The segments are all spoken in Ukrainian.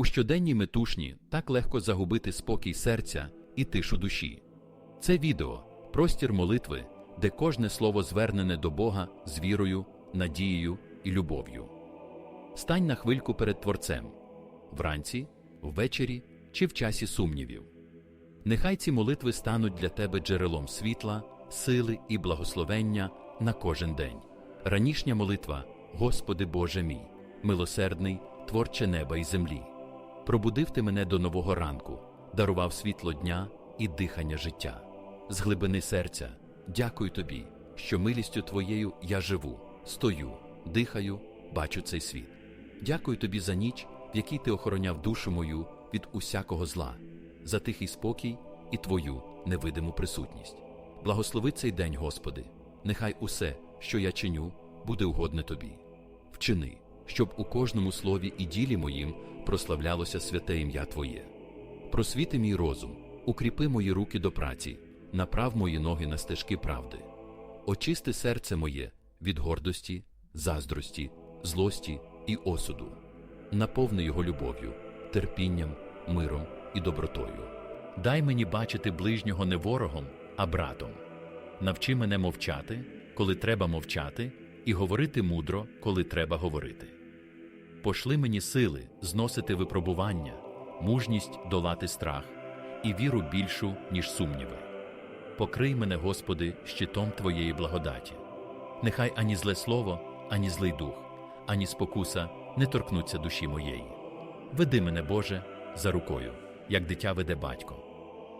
У щоденній метушні так легко загубити спокій серця і тишу душі. Це відео простір молитви, де кожне слово звернене до Бога з вірою, надією і любов'ю. Стань на хвильку перед Творцем вранці, ввечері чи в часі сумнівів. Нехай ці молитви стануть для тебе джерелом світла, сили і благословення на кожен день. Ранішня молитва, Господи Боже мій, милосердний, творче неба і землі. Пробудив ти мене до нового ранку, дарував світло дня і дихання життя. З глибини серця, дякую тобі, що милістю твоєю я живу, стою, дихаю, бачу цей світ. Дякую тобі за ніч, в якій ти охороняв душу мою від усякого зла, за тихий спокій і твою невидиму присутність. Благослови цей день, Господи, нехай усе, що я чиню, буде угодне тобі. Вчини, щоб у кожному слові і ділі моїм прославлялося святе ім'я Твоє. Просвіти мій розум, укріпи мої руки до праці, направ мої ноги на стежки правди. Очисти серце моє від гордості, заздрості, злості і осуду, наповни його любов'ю, терпінням, миром і добротою. Дай мені бачити ближнього не ворогом, а братом. Навчи мене мовчати, коли треба мовчати, і говорити мудро, коли треба говорити. Пошли мені сили зносити випробування, мужність долати страх і віру більшу, ніж сумніви. Покрий мене, Господи, щитом Твоєї благодаті. Нехай ані зле слово, ані злий дух, ані спокуса не торкнуться душі моєї. Веди мене, Боже, за рукою, як дитя веде батько.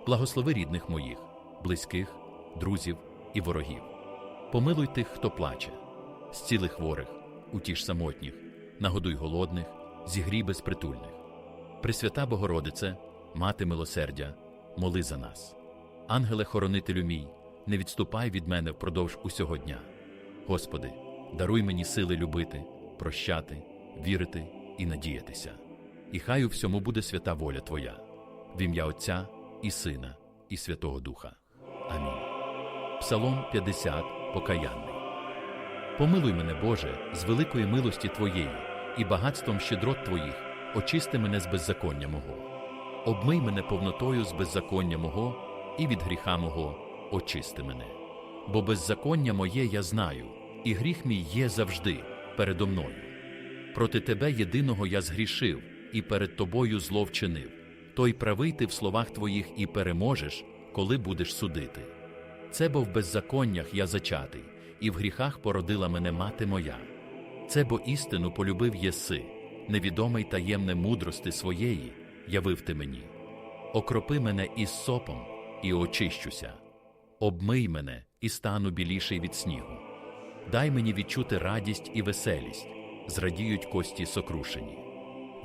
Благослови рідних моїх, близьких, друзів і ворогів. Помилуй тих, хто плаче, зціли хворих, утіш самотніх, нагодуй голодних, зігрій безпритульних. Пресвята Богородице, мати милосердя, моли за нас. Ангеле хоронителю мій, не відступай від мене впродовж усього дня. Господи, даруй мені сили любити, прощати, вірити і надіятися. І хай у всьому буде свята воля Твоя, в ім'я Отця і Сина, і Святого Духа. Амінь. Псалом 50 Покаянний. Помилуй мене, Боже, з великої милості Твоєї і багатством щедрот Твоїх, очисти мене з беззаконня мого. Обмий мене повнотою з беззаконня мого, і від гріха мого очисти мене. Бо беззаконня моє я знаю, і гріх мій є завжди передо мною. Проти Тебе єдиного я згрішив, і перед Тобою зло вчинив. Той правий ти в словах Твоїх і переможеш, коли будеш судити. Це бо в беззаконнях я зачатий, і в гріхах породила мене мати моя. Це бо істину полюбив єси, невідоме й таємне мудрости своєї явив ти мені. Окропи мене із сопом, і очищуся. Обмий мене і стану біліший від снігу. Дай мені відчути радість і веселість, зрадіють кості сокрушені.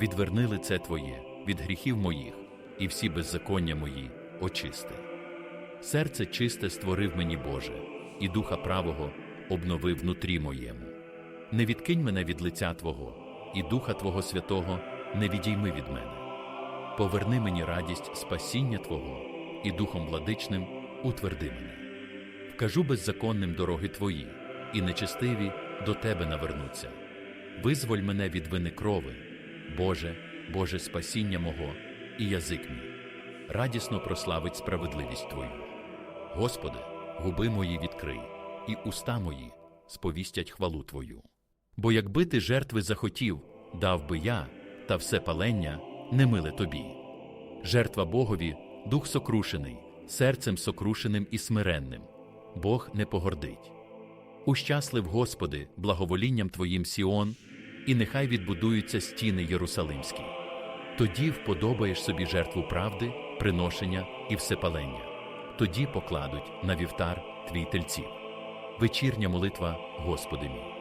Відверни лице Твоє від гріхів моїх, і всі беззаконня мої очисти. Серце чисте створив мені Боже, і духа правого обновив внутрі моєму. Не відкинь мене від лиця Твого, і Духа Твого Святого не відійми від мене. Поверни мені радість спасіння Твого, і Духом владичним утверди мене. Вкажу беззаконним дороги Твої, і нечестиві до Тебе навернуться. Визволь мене від вини крови, Боже, Боже спасіння мого, і язик мій, радісно прославить справедливість Твою. Господи, губи мої відкрий, і уста мої сповістять хвалу Твою. Бо якби ти жертви захотів, дав би я, та все палення не миле тобі. Жертва Богові дух сокрушений, серцем сокрушеним і смиренним. Бог не погордить. Ущаслив, Господи, благоволінням Твоїм Сіон, і нехай відбудуються стіни Єрусалимські. Тоді вподобаєш собі жертву правди, приношення і всепалення. Тоді покладуть на вівтар твій тельців. Вечірня молитва, Господи мій.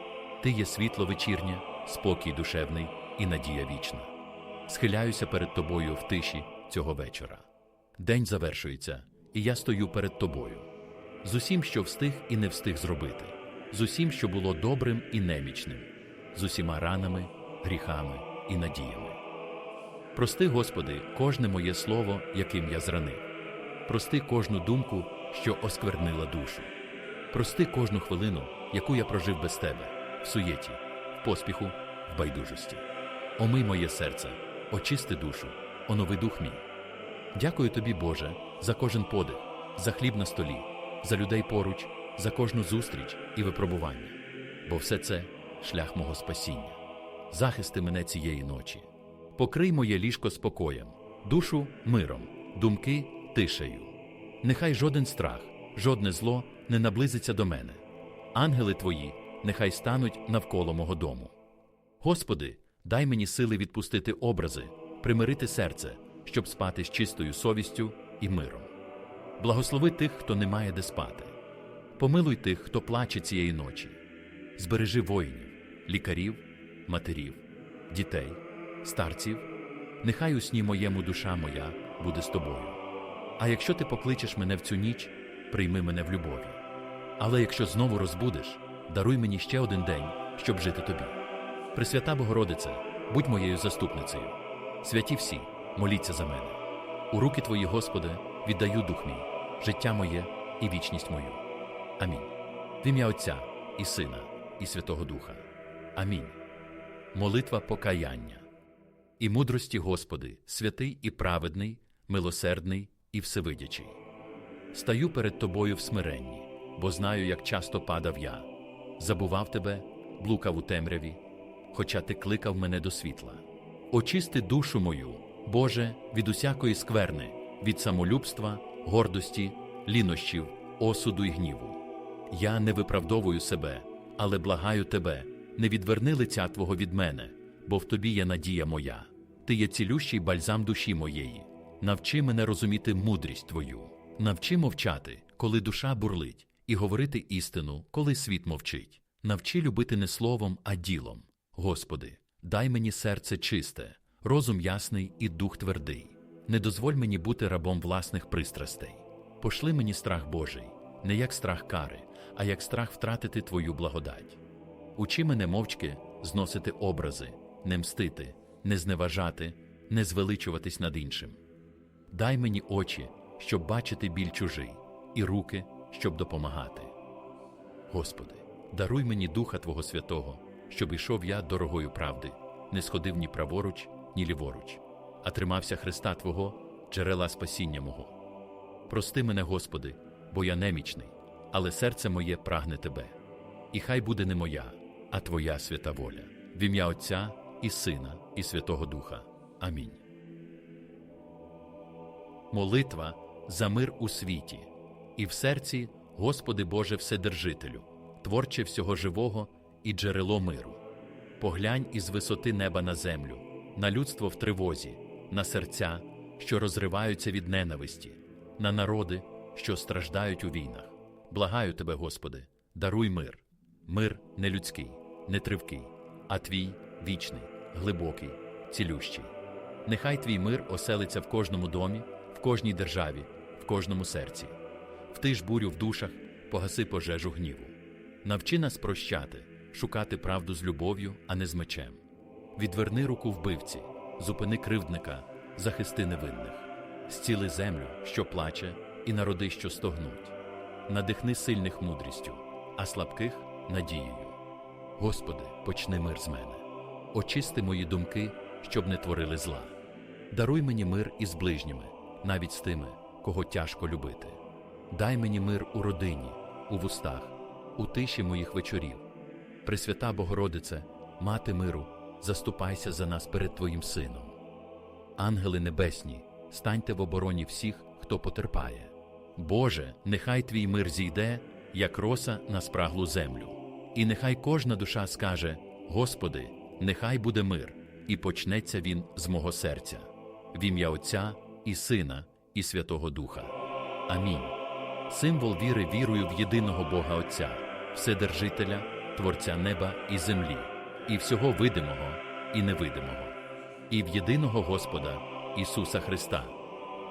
Ти є світло вечірнє, спокій душевний і надія вічна. Схиляюся перед тобою в тиші цього вечора. День завершується, і я стою перед тобою. З усім, що встиг і не встиг зробити, з усім, що було добрим і немічним, з усіма ранами, гріхами і надіями. Прости, Господи, кожне моє слово, яким я зранив. Прости кожну думку, що осквернила душу. Прости кожну хвилину, яку я прожив без тебе, в суєті, в поспіху, в байдужості. Омий моє серце, очисти душу, онови дух мій. Дякую тобі, Боже, за кожен подих, за хліб на столі, за людей поруч, за кожну зустріч і випробування, бо все це шлях мого спасіння. Захисти мене цієї ночі. Покрий моє ліжко спокоєм, душу миром, думки тишею. Нехай жоден страх, жодне зло не наблизиться до мене. Ангели твої нехай стануть навколо мого дому. Господи, дай мені сили відпустити образи, примирити серце, щоб спати з чистою совістю і миром. Благослови тих, хто не має де спати. Помилуй тих, хто плаче цієї ночі. Збережи воїнів, лікарів, матерів, дітей, старців. Нехай у сні моєму душа моя буде з тобою. А якщо ти покличеш мене в цю ніч, прийми мене в любові. Але якщо знову розбудеш, даруй мені ще один день, щоб жити тобі. Пресвята Богородице, будь моєю заступницею. Святі всі, моліться за мене. У руки Твої, Господи, віддаю дух мій, життя моє і вічність мою. Амінь. В ім'я Отця і Сина, і Святого Духа. Амінь. Молитва покаяння. І мудрості, Господи, святий і праведний, милосердний і всевидячий. Стаю перед Тобою в смиренні, бо знаю, як часто падав я, забував Тебе, блукав у темряві, хоча Ти кликав мене до світла. Очисти душу мою, Боже, від усякої скверни, від самолюбства, гордості, лінощів, осуду й гніву. Я не виправдовую себе, але благаю Тебе, не відверни лиця Твого від мене, бо в Тобі є надія моя. Ти є цілющий бальзам душі моєї. Навчи мене розуміти мудрість Твою. Навчи мовчати, коли душа бурлить, і говорити істину, коли світ мовчить. Навчи любити не словом, а ділом. Господи, дай мені серце чисте, розум ясний і дух твердий. Не дозволь мені бути рабом власних пристрастей. Пошли мені страх Божий, не як страх кари, а як страх втратити Твою благодать. Учи мене мовчки зносити образи, не мстити, не зневажати, не звеличуватись над іншим. Дай мені очі, щоб бачити біль чужий, і руки, щоб допомагати. Господи, даруй мені Духа Твого Святого, щоб ішов я дорогою правди, не сходив ні праворуч, ні ліворуч, а тримався Христа Твого, джерела спасіння мого. Прости мене, Господи, бо я немічний, але серце моє прагне Тебе. І хай буде не моя, а Твоя свята воля. В ім'я Отця і Сина, і Святого Духа. Амінь. Молитва за мир у світі, і в серці, Господи Боже Вседержителю, творче всього живого і джерело миру. Поглянь із висоти неба на землю, на людство в тривозі, на серця, що розриваються від ненависті, на народи, що страждають у війнах. Благаю тебе, Господи, даруй мир. Мир не людський, не тривкий, а твій вічний, глибокий, цілющий. Нехай твій мир оселиться в кожному домі, в кожній державі, кожному серці. Втиш бурю в душах, погаси пожежу гніву. Навчи нас прощати, шукати правду з любов'ю, а не з мечем. Відверни руку вбивці, зупини кривдника, захисти невинних, зціли землю, що плаче, і народи, що стогнуть. Надихни сильних мудрістю, а слабких надією. Господи, почни мир з мене. Очисти мої думки, щоб не творили зла. Даруй мені мир із ближніми, навіть з тими, кого тяжко любити. Дай мені мир у родині, у вустах, у тиші моїх вечорів. Пресвята Богородице, мати миру, заступайся за нас перед Твоїм Сином. Ангели небесні, станьте в обороні всіх, хто потерпає. Боже, нехай твій мир зійде, як роса на спраглу землю. І нехай кожна душа скаже: Господи, нехай буде мир, і почнеться він з мого серця, в ім'я Отця і Сина, і Святого Духа. Амінь. Символ віри вірую в єдиного Бога Отця, Вседержителя, Творця неба і землі, і всього видимого і невидимого, і в єдиного Господа Ісуса Христа,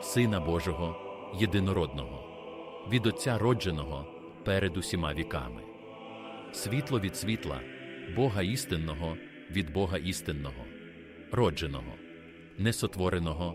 Сина Божого, єдинородного, від Отця родженого перед усіма віками. Світло від світла, Бога істинного від Бога істинного, родженого, несотвореного,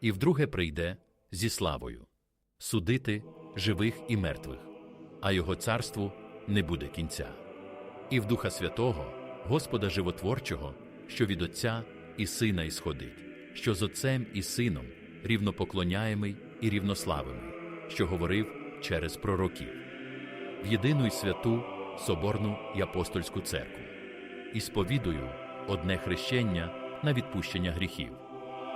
і вдруге прийде зі славою судити живих і мертвих, а його царству не буде кінця. І в Духа Святого, Господа Животворчого, що від Отця і Сина ісходить, що з Отцем і Сином рівнопоклоняємий і рівнославимий, що говорив через пророків, в єдину й святу Соборну й апостольську церкву, і сповідую одне хрещення на відпущення гріхів,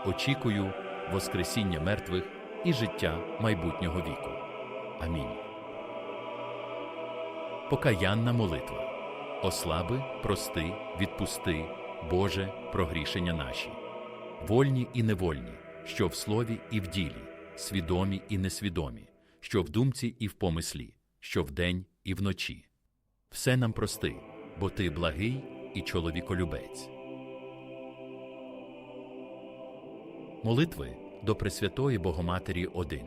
очікую Воскресіння мертвих і життя майбутнього віку. Амінь. Покаянна молитва. Ослаби, прости, відпусти, Боже, прогрішення наші. Вольні і невольні, що в слові і в ділі, свідомі і несвідомі, що в думці і в помислі, що вдень і вночі. Все нам прости, бо ти благий і чоловіколюбець. Молитви до Пресвятої Богоматері 1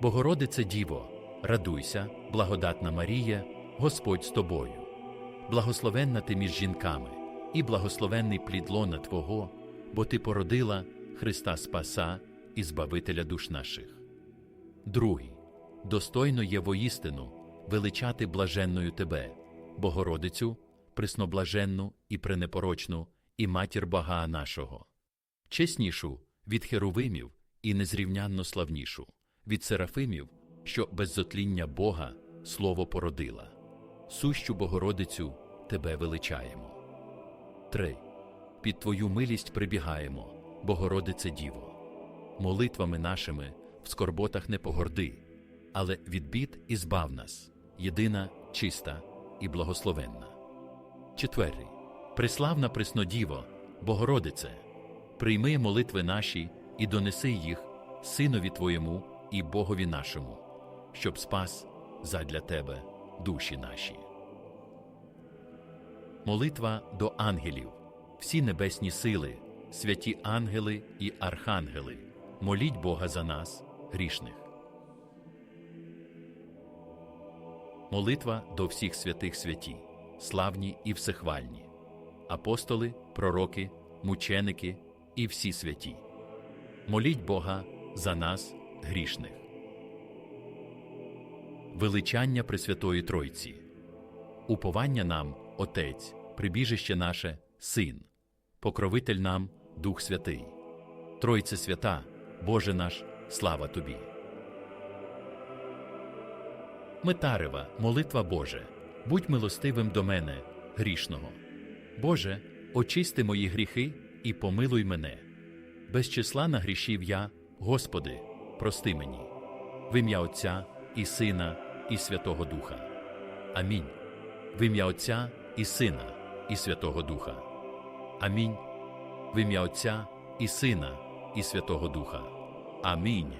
Богородице Діво, радуйся, благодатна Марія, Господь з тобою. Благословенна ти між жінками, і благословенний плід лона Твого, бо ти породила Христа Спаса і Збавителя душ наших. Другий. Достойно є воістину величати блаженною Тебе, Богородицю, пресноблаженну і пренепорочну, і матір Бога нашого, чеснішу від херовимів і незрівнянно славнішу, від серафимів, що без зотління Бога слово породила. Сущу Богородицю Тебе величаємо. 3. Під Твою милість прибігаємо, Богородице Діво. Молитвами нашими в скорботах не погорди, але від бід і збав нас, єдина, чиста і благословенна. Четвертий. Преславна Преснодіво, Богородице, прийми молитви наші і донеси їх Синові Твоєму і Богові нашому, щоб спас задля Тебе душі наші. Молитва до ангелів, всі небесні сили, святі ангели і архангели, моліть Бога за нас, грішних. Молитва до всіх святих святі, славні і всехвальні, апостоли, пророки, мученики і всі святі. Моліть Бога за нас, грішних. Величання Пресвятої Тройці. Уповання нам, Отець, прибіжище наше, Син, покровитель нам, Дух Святий. Тройце свята, Боже наш, слава Тобі. Метарева, молитва Боже, будь милостивим до мене, грішного. Боже, очисти мої гріхи і помилуй мене. Без числа нагрішив я, Господи, прости мені. В ім'я Отця і Сина, і Святого Духа. Амінь. В ім'я Отця і Сина, і Святого Духа. Амінь. В ім'я Отця і Сина, і Святого Духа. Амінь.